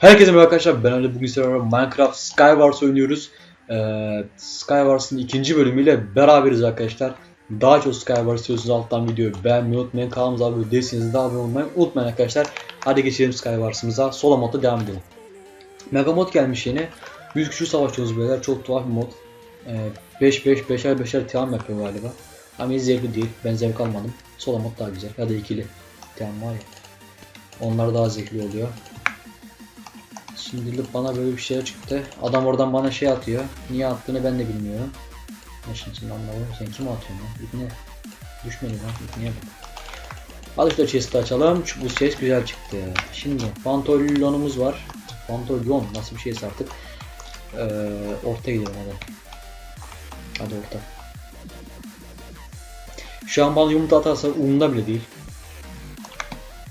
Herkese merhaba arkadaşlar ben Ali bugün sizlerle Minecraft Skywars oynuyoruz. Ee, Skywars'ın ikinci bölümüyle beraberiz arkadaşlar. Daha çok Skywars istiyorsanız alttan videoyu beğenmeyi unutmayın. Kanalımıza abone değilseniz de abone olmayı unutmayın arkadaşlar. Hadi geçelim Skywars'ımıza. Solo modda devam edelim. Mega mod gelmiş yeni. 100 kişi savaşıyoruz beyler. Çok tuhaf bir mod. 5 5 5'er 5'er tiam yapıyor galiba. Ama hiç zevkli değil. Ben zevk almadım. Solo mod daha güzel. Ya da ikili tiam var ya. Onlar daha zevkli oluyor. Şimdilik bana böyle bir şey çıktı. Adam oradan bana şey atıyor. Niye attığını ben de bilmiyorum. Ne şimdi şimdi anlamadım. Sen kim atıyorsun lan? İbne. Düşmedi lan. İbneye bak. Hadi şu chest'i açalım. Şu- Bu chest güzel çıktı. Şimdi pantolonumuz var. Pantolon nasıl bir şeyse artık. Ee, orta gidelim hadi. Hadi orta. Şu an bana yumurta atarsa umurumda bile değil.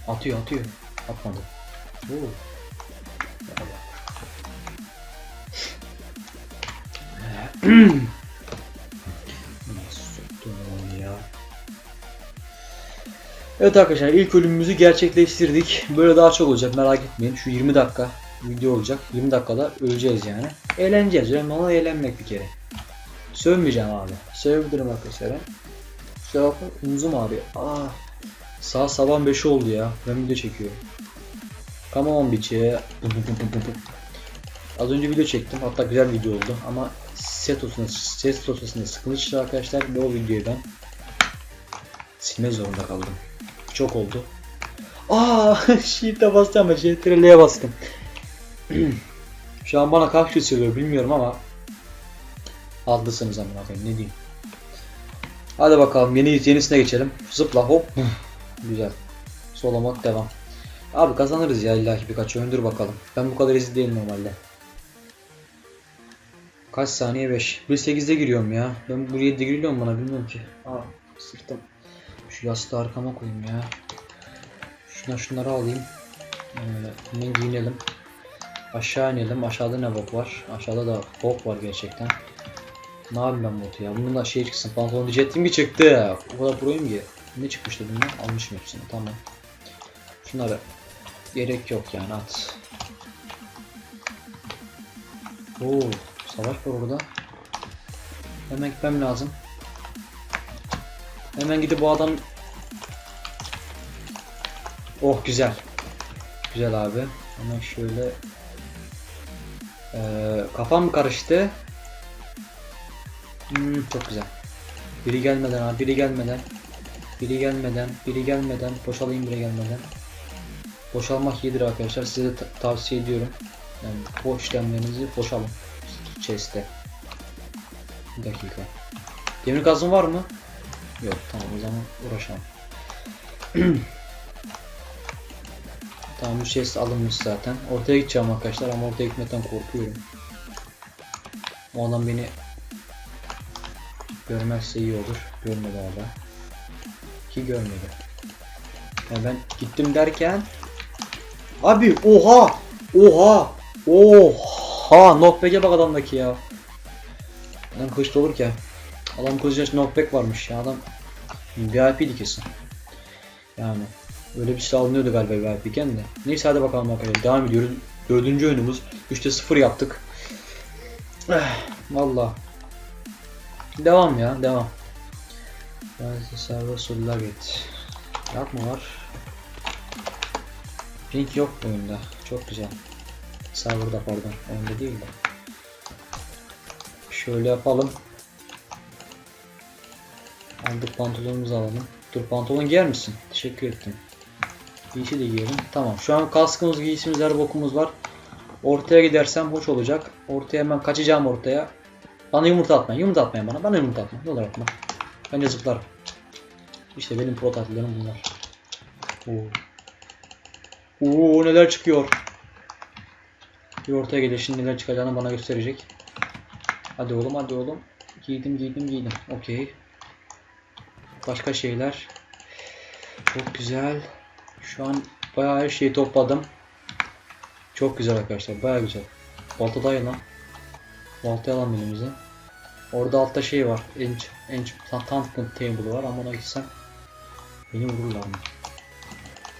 Atıyor atıyor. Atmadı. Oo. Evet arkadaşlar ilk bölümümüzü gerçekleştirdik. Böyle daha çok olacak merak etmeyin. Şu 20 dakika video olacak. 20 dakikada öleceğiz yani. Eğleneceğiz. Önemli olan eğlenmek bir kere. Sövmeyeceğim abi. Sövebilirim arkadaşlar. Şöyle bakın omzum ağrıyor. Aa, saat sabah 5 oldu ya. Ben video çekiyorum. Come on bitch. Az önce video çektim. Hatta güzel video oldu ama set dosyasında, ses dosyasında sıkıntı arkadaşlar ve o videoyu ben silme zorunda kaldım. Çok oldu. Aa, shift'e bastım ama CTRL'ye bastım. Şu an bana kaç kişi söylüyor bilmiyorum ama haklısınız amına koyayım ne diyeyim. Hadi bakalım yeni yenisine geçelim. Zıpla hop. Güzel. Solo mod devam. Abi kazanırız ya illaki birkaç oyundur bakalım. Ben bu kadar hızlı normalde. Kaç saniye 5. 1.8'de giriyorum ya. Ben buraya 7'de giriyorum bana bilmiyorum ki. Aa sırtım. Şu yastığı arkama koyayım ya. Şuna şunları alayım. Ee, hemen giyinelim. Aşağı inelim. Aşağıda ne bok var? Aşağıda da bok var gerçekten. Ne yapayım ben botu ya? Bunun da şey çıksın. Pantolon diyecektim ki çıktı. O kadar proyum ki. Ne çıkmıştı bundan? Almışım hepsini. Tamam. Şunları gerek yok yani at. Oo, savaş var orada. Hemen gitmem lazım. Hemen gidip bu adam Oh güzel. Güzel abi. Hemen şöyle ee, kafam karıştı? Hmm, çok güzel. Biri gelmeden abi, biri gelmeden. Biri gelmeden, biri gelmeden, boşalayım biri gelmeden. Boşalmak iyidir arkadaşlar. Size de ta- tavsiye ediyorum. Yani boş işlemlerinizi boşalın. Chest'te. Bir dakika. Demir kazın var mı? Yok tamam o zaman uğraşamam. tamam bu chest alınmış zaten. Ortaya gideceğim arkadaşlar ama ortaya gitmekten korkuyorum. O adam beni görmezse iyi olur. Görmedi hala. Ki görmedi. Ya ben gittim derken Abi oha! Oha! Oha! Knockback'e bak adamdaki ya. Adam kılıçta olurken. Adam kılıçta knockback varmış ya adam. VIP'di kesin. Yani öyle bir şey alınıyordu galiba VIP'ken de. Neyse hadi bakalım arkadaşlar devam ediyoruz. Dördüncü oyunumuz. 3'te 0 yaptık. Eh, Valla. Devam ya devam. Ben size server sorular get. Yapma var. Pink yok bu oyunda. Çok güzel. Serverda pardon. Oyunda değil de. Şöyle yapalım. Aldık pantolonumuzu alalım. Dur pantolon giyer misin? Teşekkür ettim. Giysi de giyelim. Tamam. Şu an kaskımız, giysimiz, her bokumuz var. Ortaya gidersem hoş olacak. Ortaya hemen kaçacağım ortaya. Bana yumurta atmayın. Yumurta atmayın bana. Bana yumurta atma. Ne olur atma. Bence zıplarım. İşte benim pro tatillerim bunlar. Oo. Oo neler çıkıyor. Bir ortaya gelir şimdi neler çıkacağını bana gösterecek. Hadi oğlum hadi oğlum. Giydim giydim giydim. Okey. Başka şeyler. Çok güzel. Şu an bayağı her şeyi topladım. Çok güzel arkadaşlar. Bayağı güzel. Balta dayı lan. Baltayı alalım elimize. Orada altta şey var. Ench, ench, enchantment table var ama ona gitsem beni vururlar mı?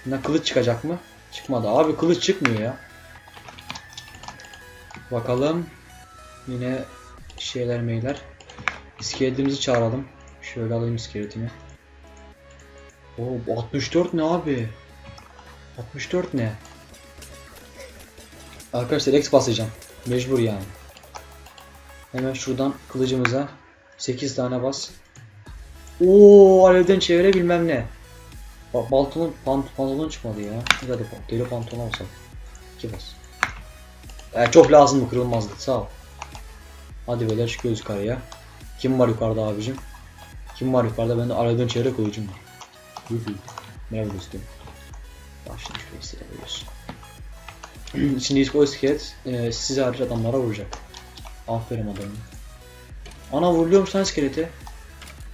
Bundan kılıç çıkacak mı? Çıkmadı. Abi kılıç çıkmıyor ya. Bakalım. Yine şeyler meyler. İskeletimizi çağıralım. Şöyle alayım iskeletini. Oo bu 64 ne abi? 64 ne? Arkadaşlar X basacağım. Mecbur yani. Hemen şuradan kılıcımıza 8 tane bas. Oo alevden çevre bilmem ne. Ba baltonun pant pantolon çıkmadı ya. Hadi deri pantolon olsa. 2 bas. E, çok lazım mı kırılmazdı sağ ol. Hadi beyler çıkıyoruz yukarıya. Kim var yukarıda abicim? Kim var yukarıda? Bende alevden çevre kılıcım var. Yuhu. Merhaba dostum. Başını şuraya silebiliyorsun. İçinde o iskelet e, size hariç adamlara vuracak. Aferin adamım. Ana vuruluyormuş lan iskelete.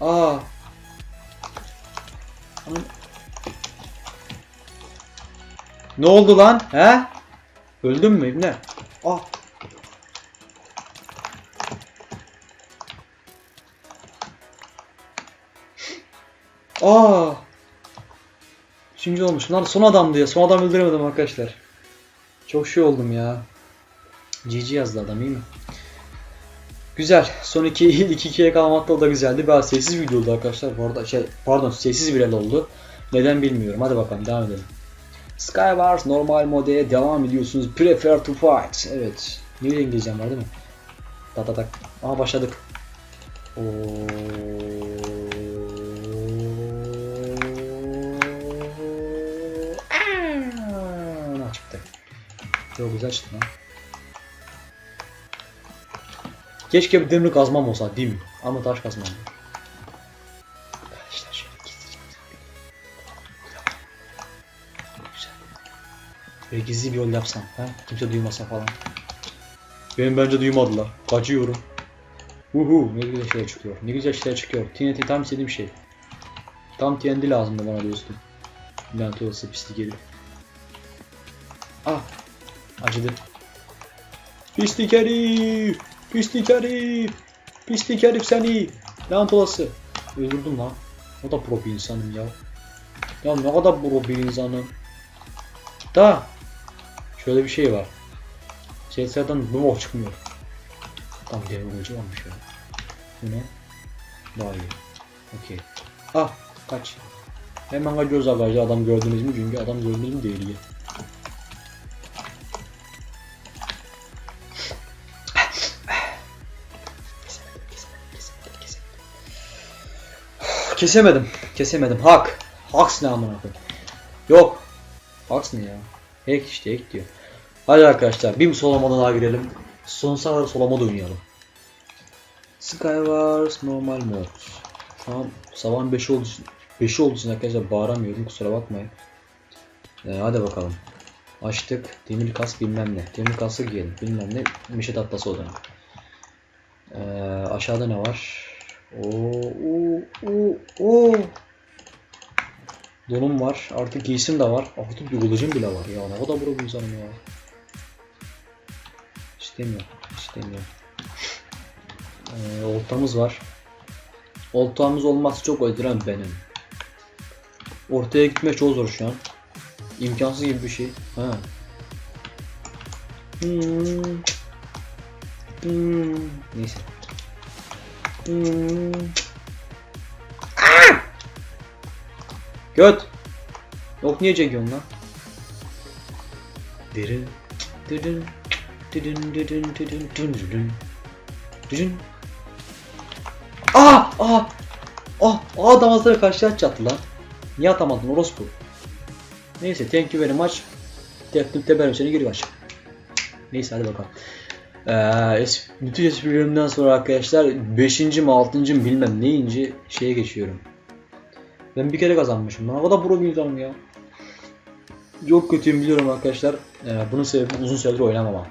Aa. Ana... Ne oldu lan? He? Öldün mü İbne? Ah. Aa. Üçüncü olmuş. Lan son adamdı ya. Son adam öldüremedim arkadaşlar. Çok şey oldum ya. GG yazdı adam iyi mi? Güzel. Son 2 2 2'ye kalmakta da güzeldi. Biraz sessiz video oldu arkadaşlar. Bu arada şey pardon sessiz bir el oldu. Neden bilmiyorum. Hadi bakalım devam edelim. Skywars normal modeye devam ediyorsunuz. Prefer to fight. Evet. Niye İngilizcem var değil mi? Tak tak tak. Aha başladık. Oo. Aa. Çok güzel çıktı lan. Keşke bir demir kazmam olsa değil mi? Ama taş kazmam. Böyle gizli bir yol yapsam. Ha? Kimse duymasa falan. Benim bence duymadılar. Kaçıyorum. Uhu ne güzel şeyler çıkıyor. Ne güzel şeyler çıkıyor. TNT tam istediğim şey. Tam TNT lazımdı bana dostum. Lanet olası pislik herif. Ah. Acıdı. Pislik herif. Pislik herif. Pislik herif seni. Lanet olası. Öldürdüm lan. O da pro bir insanım ya. Ya ne kadar pro bir insanım. Da. Şöyle bir şey var. CS'den bu bok çıkmıyor. Tam devre ucu olmuş ya. Bu ne? Daha iyi. Okey. Ah kaç. Hemen kaçıyoruz arkadaşlar adam gördünüz mü? Çünkü adam gördünüz mü değil ya. Kesemedim. Kesemedim. Hak. Haks ne amına koyayım. Yok. Haks ne ya? Hack işte hack diyor. Hadi arkadaşlar bir solamadan daha girelim. Sonsuza kadar solamada oynayalım. Skywars normal mod. Şu an sabahın 5 oldu. 5 olduğu için arkadaşlar bağıramıyorum kusura bakmayın. Ee, hadi bakalım. Açtık. Demir kas bilmem ne. Demir kası giyelim. Bilmem ne. Mişet atlası o dönem. Ee, aşağıda ne var? Oo, oo, oo, oo. Donum var. Artık giysim de var. Artık kılıcım bile var ya. Ne kadar bir insanım ya. İstemiyor. İstemiyor. Ee, oltamız var. Oltamız olması çok öldüren benim. Ortaya gitmek çok zor şu an. İmkansız gibi bir şey. Ha. Hmm. Hmm. Neyse. Hmm. Göt. Yok niye çekiyorsun lan? Dırın. Dırın. Dırın dırın dırın dırın dırın. Dırın. Aa! Aa! Ah! Aa damazlara karşı atacaktı lan. Niye atamadın orospu? Neyse thank you very much. Teknik teberim seni geri kaç. Neyse hadi bakalım. Ee, es bütün esprilerimden sonra arkadaşlar 5. mi 6. mi bilmem neyinci şeye geçiyorum. Ben bir kere kazanmışım. Ben o kadar pro bir ya. Çok kötüyüm biliyorum arkadaşlar. Ee, bunun sebebi uzun süredir oynamamam.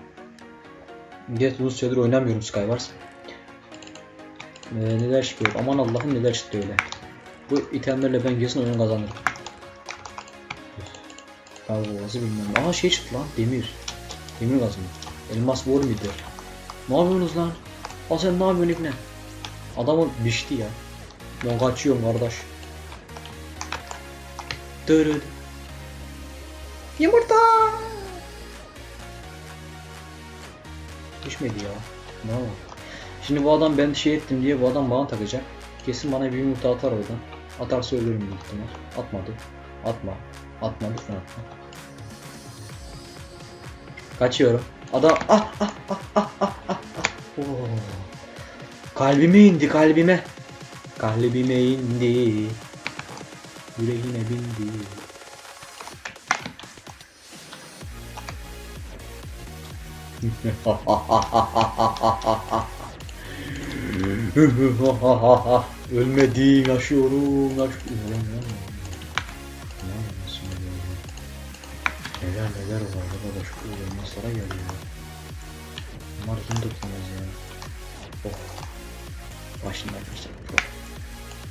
Gerçi uzun süredir oynamıyorum Skywars. Ee, neler çıkıyor? Aman Allah'ım neler çıktı öyle. Bu itemlerle ben kesin oyun kazanırım. Kavgası bilmem. Aa şey çıktı lan demir. Demir kazma. Elmas war midir? Ne yapıyorsunuz lan? Aa sen ne yapıyorsun ibne? Adamı biçti ya. Ben kaçıyorum kardeş. Dırıd. Yumurta. Düşmedi ya. Ne oldu? Şimdi bu adam ben şey ettim diye bu adam bana takacak. Kesin bana bir yumurta atar oradan. Atarsa ölürüm büyük ihtimal. Atmadı. Atma. Atma lütfen atma. Kaçıyorum. Adam ah ah ah ah ah ah ah. Oo. Kalbime indi kalbime. Kalbime indi. Yüreğime bindi. Ne yapıyorsun ya? Neler neler var arkadaş, bu elmaslara geliyor. Bunlar tutmaz ya? Oh. Başında arkadaşlar,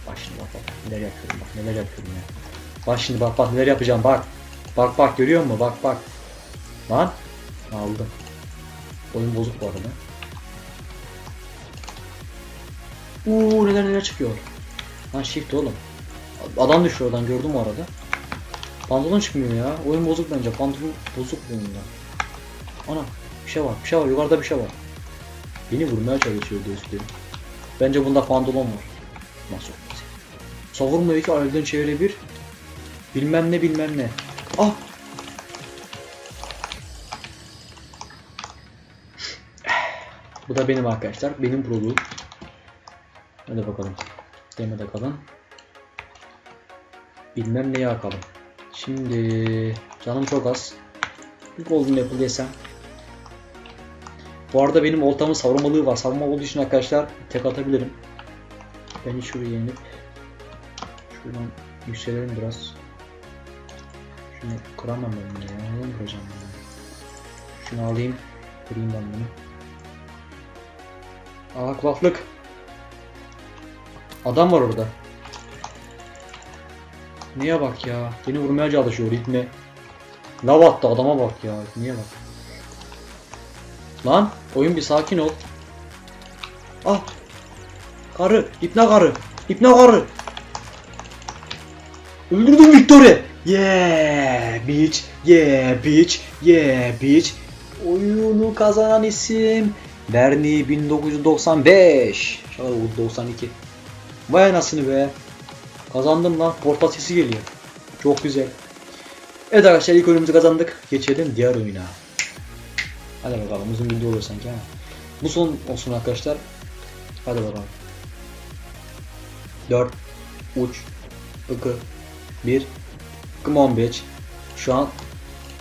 oh. Başında bak bak, neler yapıyorum bak, neler yapıyorum ya. Bak şimdi bak bak neler yapacağım bak. Bak bak görüyor musun? Bak bak. Lan. Aldım. Oyun bozuk bu arada. Uuu neler neler çıkıyor. Lan shift oğlum. Adam düşüyor oradan gördüm o arada. Pantolon çıkmıyor ya. Oyun bozuk bence. Pantolon bozuk oyunda. Ana bir şey var. Bir şey var. Yukarıda bir şey var. Beni vurmaya çalışıyor diye. Bence bunda pantolon var. Nasıl? Savurma iki elden çevire bir. Bilmem ne bilmem ne. Ah Bu da benim arkadaşlar. Benim produğum. Hadi bakalım. Demede kalın. Bilmem neyi akalım. Şimdi canım çok az. Bir golden apple yesem. Bu arada benim oltamın savurmalığı var. Savurma olduğu için arkadaşlar tek atabilirim. Ben şuraya inip şuradan yükselelim biraz. Şunu kıramam ben bunu ya. Neden kıracağım bunu? Şunu alayım. Kırayım ben bunu. Aa kulaklık. Adam var orada. Niye bak ya? Beni vurmaya çalışıyor ritme. Lav attı adama bak ya. Niye bak? Lan oyun bir sakin ol. Ah. Karı. İpne karı. İpne karı. Öldürdüm Victory. Yeah bitch. Yeah bitch. Yeah bitch. Oyunu kazanan isim Bernie 1995. Şaka bu 92. Vay anasını be. Kazandım lan. Portal sesi geliyor. Çok güzel. Evet arkadaşlar ilk oyunumuzu kazandık. Geçelim diğer oyuna. Hadi bakalım uzun video olur sanki ama. Bu son olsun arkadaşlar. Hadi bakalım. 4 3 2 1 Come on bitch. Şu an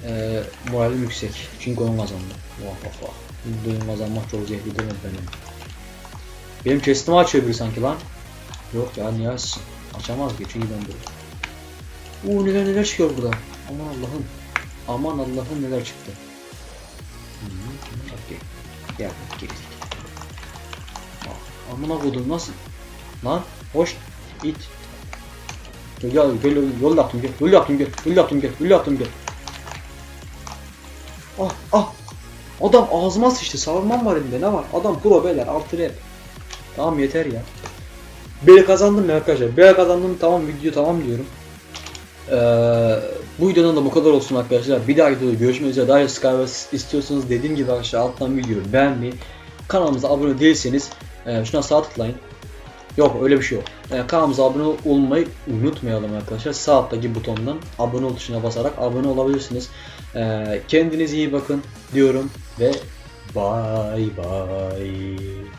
e, moralim yüksek. Çünkü oyun kazandı. Vah vah vah. Oyun kazanmak çok zevkli değil mi benim? Benim chestimi açıyor biri sanki lan. Yok ya niye açsın? Açamaz ki çünkü ben böyle. Uuu neler neler çıkıyor burada. Aman Allah'ım. Aman Allah'ım neler çıktı. -hı. Okey. Gel gel. Amına kodum nasıl? Lan hoş it. Gel gel gel yol yaptım gel. Yol yaptım gel. Yol yaptım gel. Yol yaptım gel. Ah ah. Adam ağzıma sıçtı. Savunmam var elinde. Ne var? Adam pro beyler. Altı rap. Tamam yeter ya. Böyle kazandım ya arkadaşlar. Böyle kazandım tamam video tamam diyorum. Ee, bu videodan da bu kadar olsun arkadaşlar. Bir dahaki videoda görüşmek üzere. Daha Skywars istiyorsanız dediğim gibi arkadaşlar alttan videoyu beğenmeyi, kanalımıza abone değilseniz e, şuna sağ tıklayın. Yok öyle bir şey yok. E, kanalımıza abone olmayı unutmayalım arkadaşlar. Sağ alttaki butondan abone ol tuşuna basarak abone olabilirsiniz. E, kendinize iyi bakın diyorum ve bye bye.